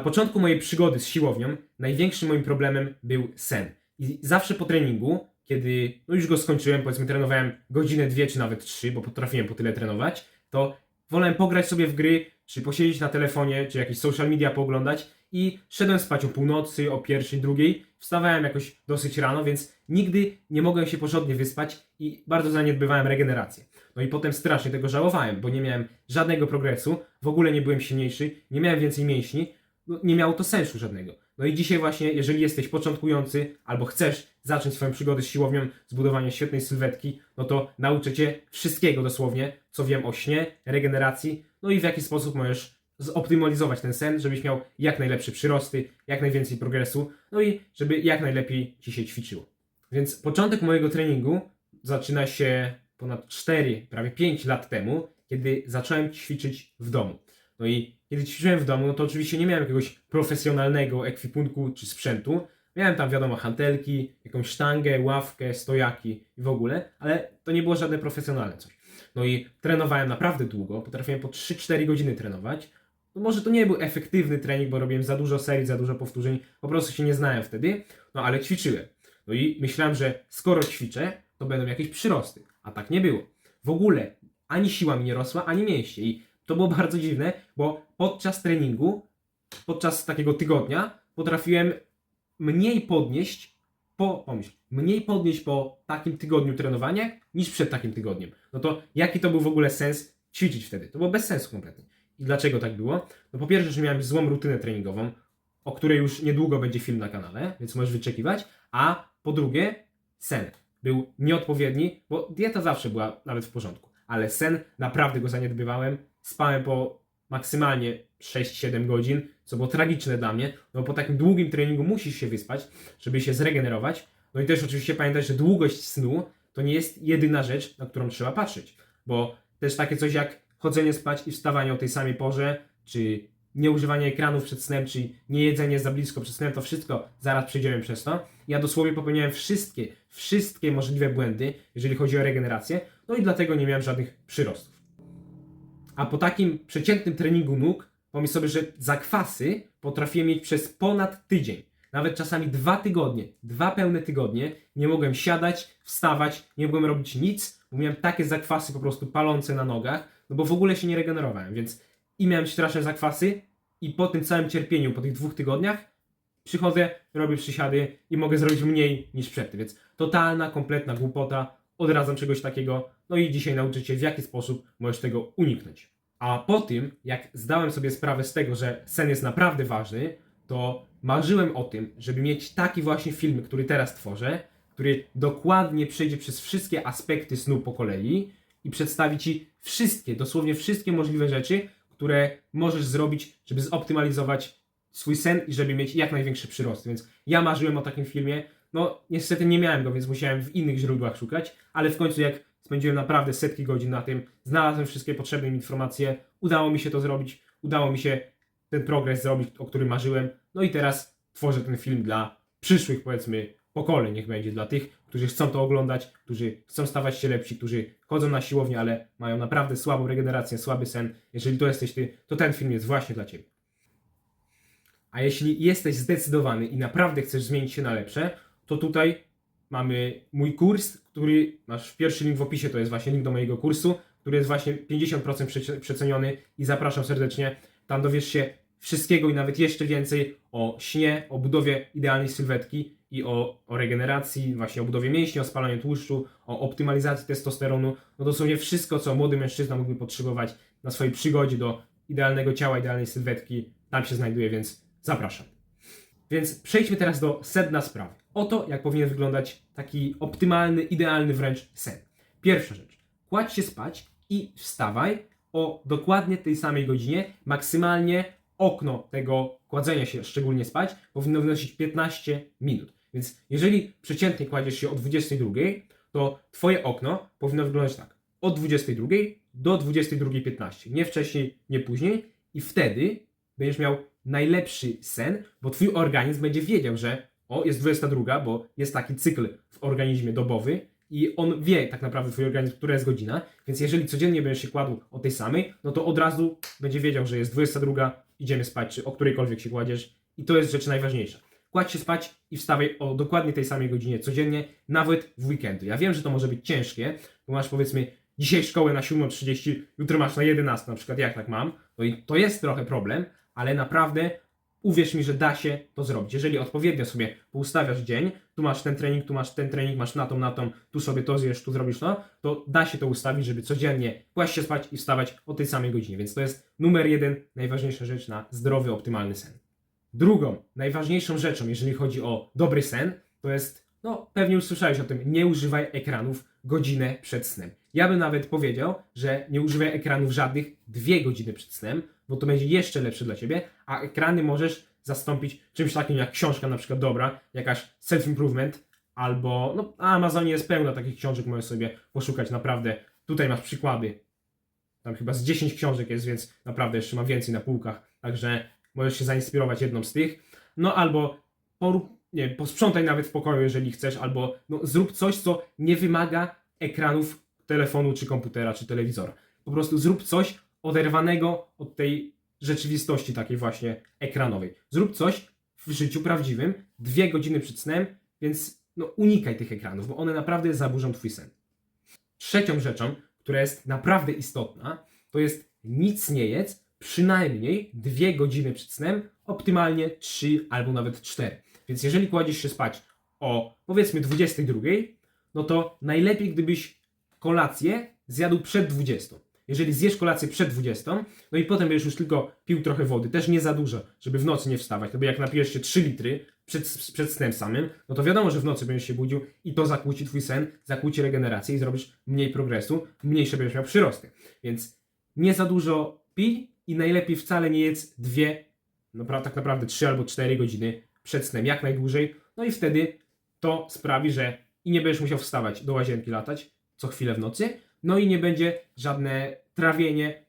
Na początku mojej przygody z siłownią największym moim problemem był sen. I zawsze po treningu, kiedy no już go skończyłem, powiedzmy trenowałem godzinę, dwie czy nawet trzy, bo potrafiłem po tyle trenować, to wolałem pograć sobie w gry, czy posiedzieć na telefonie, czy jakieś social media pooglądać i szedłem spać o północy, o pierwszej, drugiej, wstawałem jakoś dosyć rano, więc nigdy nie mogłem się porządnie wyspać i bardzo zaniedbywałem regenerację. No i potem strasznie tego żałowałem, bo nie miałem żadnego progresu, w ogóle nie byłem silniejszy, nie miałem więcej mięśni, no, nie miało to sensu żadnego. No i dzisiaj właśnie, jeżeli jesteś początkujący albo chcesz zacząć swoją przygodę z siłownią, zbudowanie świetnej sylwetki, no to nauczę Cię wszystkiego dosłownie, co wiem o śnie, regeneracji, no i w jaki sposób możesz zoptymalizować ten sen, żebyś miał jak najlepsze przyrosty, jak najwięcej progresu, no i żeby jak najlepiej Ci się ćwiczyło. Więc początek mojego treningu zaczyna się ponad 4, prawie 5 lat temu, kiedy zacząłem ćwiczyć w domu. No i kiedy ćwiczyłem w domu, no to oczywiście nie miałem jakiegoś profesjonalnego ekwipunku czy sprzętu. Miałem tam, wiadomo, hantelki, jakąś sztangę, ławkę, stojaki i w ogóle, ale to nie było żadne profesjonalne coś. No i trenowałem naprawdę długo, potrafiłem po 3-4 godziny trenować. No może to nie był efektywny trening, bo robiłem za dużo serii, za dużo powtórzeń, po prostu się nie znałem wtedy, no ale ćwiczyłem. No i myślałem, że skoro ćwiczę, to będą jakieś przyrosty, a tak nie było. W ogóle ani siła mi nie rosła, ani mięśnie i to było bardzo dziwne, bo podczas treningu, podczas takiego tygodnia potrafiłem mniej podnieść po, pomyśl, mniej podnieść po takim tygodniu trenowania niż przed takim tygodniem. No to jaki to był w ogóle sens ćwiczyć wtedy? To było bez sensu kompletnie. I dlaczego tak było? No po pierwsze, że miałem złą rutynę treningową, o której już niedługo będzie film na kanale, więc możesz wyczekiwać, a po drugie, sen był nieodpowiedni, bo dieta zawsze była nawet w porządku, ale sen naprawdę go zaniedbywałem. Spałem po maksymalnie 6-7 godzin, co było tragiczne dla mnie, no po takim długim treningu musisz się wyspać, żeby się zregenerować. No i też oczywiście pamiętać, że długość snu to nie jest jedyna rzecz, na którą trzeba patrzeć, bo też takie coś jak chodzenie spać i wstawanie o tej samej porze, czy nieużywanie ekranów przed snem, czy nie jedzenie za blisko przed snem, to wszystko zaraz przejdziemy przez to. Ja dosłownie popełniałem wszystkie, wszystkie możliwe błędy, jeżeli chodzi o regenerację, no i dlatego nie miałem żadnych przyrostów. A po takim przeciętnym treningu nóg, pomyśl sobie, że zakwasy potrafiłem mieć przez ponad tydzień. Nawet czasami dwa tygodnie, dwa pełne tygodnie, nie mogłem siadać, wstawać, nie mogłem robić nic, bo miałem takie zakwasy po prostu palące na nogach, no bo w ogóle się nie regenerowałem, więc i miałem straszne zakwasy i po tym całym cierpieniu, po tych dwóch tygodniach, przychodzę, robię przysiady i mogę zrobić mniej niż przedtem, więc totalna, kompletna głupota, odradzam czegoś takiego, no i dzisiaj nauczę Cię w jaki sposób możesz tego uniknąć. A po tym, jak zdałem sobie sprawę z tego, że sen jest naprawdę ważny, to marzyłem o tym, żeby mieć taki właśnie film, który teraz tworzę, który dokładnie przejdzie przez wszystkie aspekty snu po kolei i przedstawi Ci wszystkie, dosłownie wszystkie możliwe rzeczy, które możesz zrobić, żeby zoptymalizować swój sen i żeby mieć jak największy przyrost. Więc ja marzyłem o takim filmie. No, niestety nie miałem go, więc musiałem w innych źródłach szukać, ale w końcu, jak spędziłem naprawdę setki godzin na tym, znalazłem wszystkie potrzebne mi informacje, udało mi się to zrobić, udało mi się ten progres zrobić, o którym marzyłem. No i teraz tworzę ten film dla przyszłych, powiedzmy, pokoleń, niech będzie dla tych, którzy chcą to oglądać, którzy chcą stawać się lepsi, którzy chodzą na siłownię, ale mają naprawdę słabą regenerację, słaby sen. Jeżeli to jesteś ty, to ten film jest właśnie dla ciebie. A jeśli jesteś zdecydowany i naprawdę chcesz zmienić się na lepsze, to tutaj mamy mój kurs, który masz pierwszy link w opisie, to jest właśnie link do mojego kursu, który jest właśnie 50% przece- przeceniony i zapraszam serdecznie. Tam dowiesz się wszystkiego i nawet jeszcze więcej o śnie, o budowie idealnej sylwetki i o, o regeneracji, właśnie o budowie mięśni, o spalaniu tłuszczu, o optymalizacji testosteronu. No dosłownie wszystko, co młody mężczyzna mógłby potrzebować na swojej przygodzie do idealnego ciała, idealnej sylwetki, tam się znajduje, więc zapraszam. Więc przejdźmy teraz do sedna sprawy. Oto, jak powinien wyglądać taki optymalny, idealny wręcz sen. Pierwsza rzecz. Kładź się spać i wstawaj o dokładnie tej samej godzinie. Maksymalnie okno tego kładzenia się, szczególnie spać, powinno wynosić 15 minut. Więc jeżeli przeciętnie kładziesz się o 22, to twoje okno powinno wyglądać tak. Od 22 do 22.15. Nie wcześniej, nie później. I wtedy będziesz miał najlepszy sen, bo twój organizm będzie wiedział, że o, jest 22, bo jest taki cykl w organizmie dobowy i on wie tak naprawdę twój organizm, która jest godzina, więc jeżeli codziennie będziesz się kładł o tej samej, no to od razu będzie wiedział, że jest 22 idziemy spać, czy o którejkolwiek się kładziesz. I to jest rzecz najważniejsza. Kładź się spać i wstawaj o dokładnie tej samej godzinie codziennie, nawet w weekendu. Ja wiem, że to może być ciężkie, bo masz powiedzmy dzisiaj szkołę na 7.30, jutro masz na 11 na przykład, jak tak mam. No i to jest trochę problem, ale naprawdę uwierz mi, że da się to zrobić. Jeżeli odpowiednio sobie poustawiasz dzień, tu masz ten trening, tu masz ten trening, masz na tą, na tą, tu sobie to zjesz, tu zrobisz to, to da się to ustawić, żeby codziennie kłaść się spać i wstawać o tej samej godzinie. Więc to jest numer jeden, najważniejsza rzecz na zdrowy, optymalny sen. Drugą, najważniejszą rzeczą, jeżeli chodzi o dobry sen, to jest, no pewnie już słyszałeś o tym, nie używaj ekranów godzinę przed snem. Ja bym nawet powiedział, że nie używaj ekranów żadnych dwie godziny przed snem, bo to będzie jeszcze lepsze dla ciebie, a ekrany możesz zastąpić czymś takim jak książka na przykład dobra, jakaś self-improvement, albo, no Amazonie jest pełno takich książek, możesz sobie poszukać naprawdę. Tutaj masz przykłady, tam chyba z 10 książek jest, więc naprawdę jeszcze ma więcej na półkach, także możesz się zainspirować jedną z tych. No albo porób, nie posprzątaj nawet w pokoju, jeżeli chcesz, albo no, zrób coś, co nie wymaga ekranów telefonu, czy komputera, czy telewizora. Po prostu zrób coś oderwanego od tej rzeczywistości takiej właśnie ekranowej. Zrób coś w życiu prawdziwym, dwie godziny przed snem, więc no, unikaj tych ekranów, bo one naprawdę zaburzą twój sen. Trzecią rzeczą, która jest naprawdę istotna, to jest nic nie jedz przynajmniej dwie godziny przed snem, optymalnie 3 albo nawet 4. Więc jeżeli kładziesz się spać o powiedzmy 22, no to najlepiej gdybyś kolację zjadł przed 20. Jeżeli zjesz kolację przed 20, no i potem będziesz już tylko pił trochę wody, też nie za dużo, żeby w nocy nie wstawać, no bo jak napijesz się 3 litry przed, przed snem samym, no to wiadomo, że w nocy będziesz się budził i to zakłóci twój sen, zakłóci regenerację i zrobisz mniej progresu, mniejsze będziesz miał przyrosty. Więc nie za dużo pij i najlepiej wcale nie jedz dwie, no tak naprawdę 3 albo 4 godziny przed snem, jak najdłużej, no i wtedy to sprawi, że i nie będziesz musiał wstawać do łazienki latać co chwilę w nocy, no i nie będzie żadne trawienie,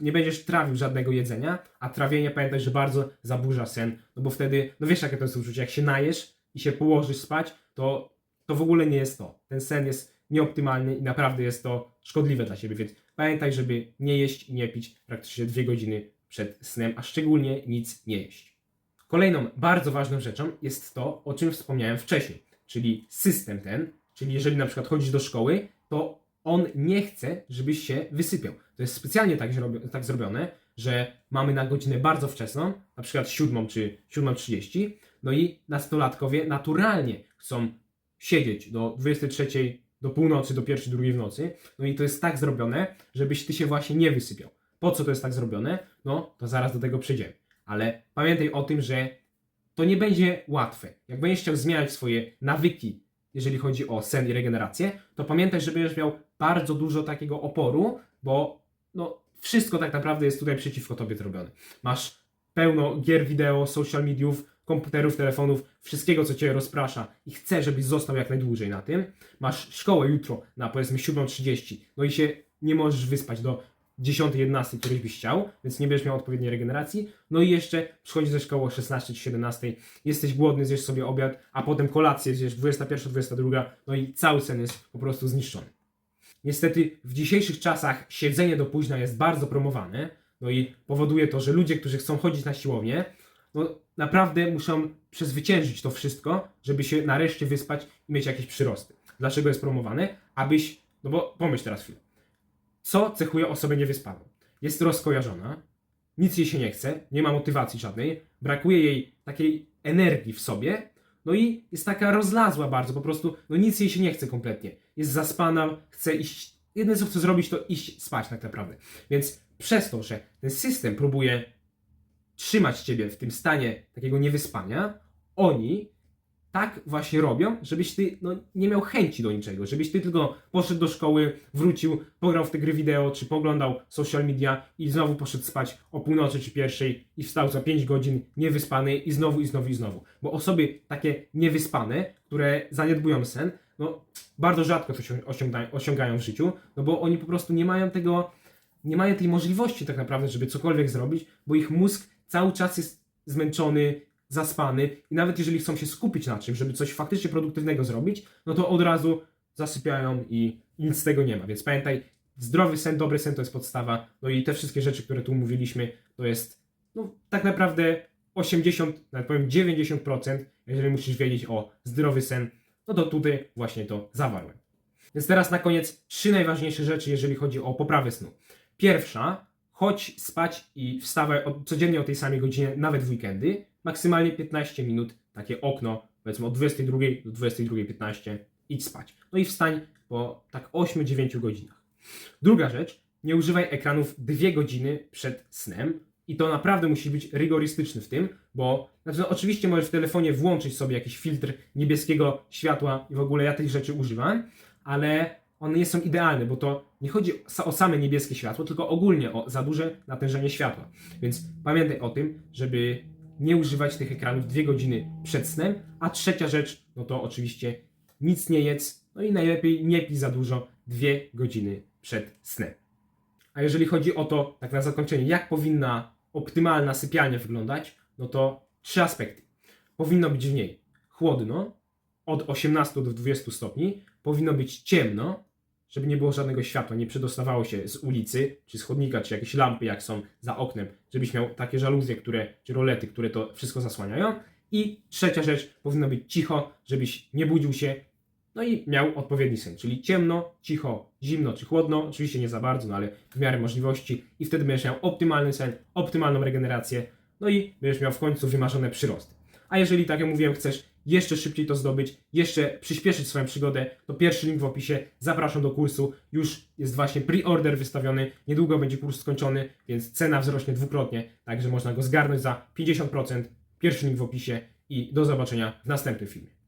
nie będziesz trawił żadnego jedzenia, a trawienie pamiętaj, że bardzo zaburza sen, no bo wtedy, no wiesz jakie to jest uczucie, jak się najesz i się położysz spać, to, to w ogóle nie jest to. Ten sen jest nieoptymalny i naprawdę jest to szkodliwe dla ciebie, więc pamiętaj, żeby nie jeść i nie pić praktycznie dwie godziny przed snem, a szczególnie nic nie jeść. Kolejną bardzo ważną rzeczą jest to, o czym wspomniałem wcześniej, czyli system ten, czyli jeżeli na przykład chodzisz do szkoły, to on nie chce, żebyś się wysypiał. To jest specjalnie tak, tak zrobione, że mamy na godzinę bardzo wczesną, na przykład 7 czy 7.30, no i nastolatkowie naturalnie chcą siedzieć do 23, do północy, do pierwszej, drugiej w nocy, no i to jest tak zrobione, żebyś ty się właśnie nie wysypiał. Po co to jest tak zrobione? No, to zaraz do tego przejdziemy. Ale pamiętaj o tym, że to nie będzie łatwe. Jak będziesz chciał zmieniać swoje nawyki, jeżeli chodzi o sen i regenerację, to pamiętaj, że będziesz miał bardzo dużo takiego oporu, bo no, wszystko tak naprawdę jest tutaj przeciwko tobie zrobione. Masz pełno gier wideo, social mediów, komputerów, telefonów, wszystkiego, co cię rozprasza i chce, żebyś został jak najdłużej na tym. Masz szkołę jutro na powiedzmy 7.30, no i się nie możesz wyspać do 10-11, któryś byś chciał, więc nie będziesz miał odpowiedniej regeneracji. No i jeszcze przychodzisz ze szkoły o 16 czy 17, jesteś głodny, zjesz sobie obiad, a potem kolację zjesz 21-22, no i cały sen jest po prostu zniszczony. Niestety w dzisiejszych czasach siedzenie do późna jest bardzo promowane, no i powoduje to, że ludzie, którzy chcą chodzić na siłownię, no naprawdę muszą przezwyciężyć to wszystko, żeby się nareszcie wyspać i mieć jakieś przyrosty. Dlaczego jest promowane? Abyś, no bo pomyśl teraz chwilę. Co cechuje osobę niewyspaną? Jest rozkojarzona, nic jej się nie chce, nie ma motywacji żadnej, brakuje jej takiej energii w sobie, no i jest taka rozlazła bardzo, po prostu, no nic jej się nie chce kompletnie. Jest zaspana, chce iść, jedyne co chce zrobić to iść spać tak naprawdę. Więc przez to, że ten system próbuje trzymać ciebie w tym stanie takiego niewyspania, oni tak właśnie robią, żebyś ty no, nie miał chęci do niczego, żebyś ty tylko poszedł do szkoły, wrócił, pograł w te gry wideo, czy poglądał social media i znowu poszedł spać o północy czy pierwszej i wstał za 5 godzin niewyspany i znowu, i znowu, i znowu. Bo osoby takie niewyspane, które zaniedbują sen, no bardzo rzadko to osiągają w życiu, no bo oni po prostu nie mają tego, nie mają tej możliwości tak naprawdę, żeby cokolwiek zrobić, bo ich mózg cały czas jest zmęczony, zaspany i nawet jeżeli chcą się skupić na czymś, żeby coś faktycznie produktywnego zrobić, no to od razu zasypiają i nic z tego nie ma. Więc pamiętaj, zdrowy sen, dobry sen to jest podstawa, no i te wszystkie rzeczy, które tu mówiliśmy, to jest no, tak naprawdę 80, nawet powiem 90%, jeżeli musisz wiedzieć o zdrowy sen, no to tutaj właśnie to zawarłem. Więc teraz na koniec trzy najważniejsze rzeczy, jeżeli chodzi o poprawę snu. Pierwsza, chodź spać i wstawaj od, codziennie o tej samej godzinie, nawet w weekendy. Maksymalnie 15 minut, takie okno, powiedzmy od 22 do 22.15, idź spać. No i wstań po tak 8-9 godzinach. Druga rzecz, nie używaj ekranów 2 godziny przed snem. I to naprawdę musi być rygorystyczny w tym, bo znaczy, no, oczywiście możesz w telefonie włączyć sobie jakiś filtr niebieskiego światła i w ogóle ja tych rzeczy używam, ale one nie są idealne, bo to nie chodzi o- same niebieskie światło, tylko ogólnie o za duże natężenie światła. Więc pamiętaj o tym, żeby nie używać tych ekranów dwie godziny przed snem. A trzecia rzecz, no to oczywiście nic nie jedz, no i najlepiej nie pij za dużo dwie godziny przed snem. A jeżeli chodzi o to, tak na zakończenie, jak powinna optymalna sypialnia wyglądać, no to trzy aspekty. Powinno być w niej chłodno, od 18 do 20 stopni, powinno być ciemno, żeby nie było żadnego światła, nie przedostawało się z ulicy, czy z chodnika, czy jakieś lampy, jak są za oknem, żebyś miał takie żaluzje, które, czy rolety, które to wszystko zasłaniają. I trzecia rzecz, powinno być cicho, żebyś nie budził się, no i miał odpowiedni sen, czyli ciemno, cicho, zimno czy chłodno, oczywiście nie za bardzo, no ale w miarę możliwości i wtedy będziesz miał optymalny sen, optymalną regenerację, no i będziesz miał w końcu wymarzone przyrosty. A jeżeli, tak jak mówiłem, chcesz jeszcze szybciej to zdobyć, jeszcze przyspieszyć swoją przygodę, to pierwszy link w opisie, zapraszam do kursu, już jest właśnie pre-order wystawiony, niedługo będzie kurs skończony, więc cena wzrośnie dwukrotnie, także można go zgarnąć za 50%, pierwszy link w opisie i do zobaczenia w następnym filmie.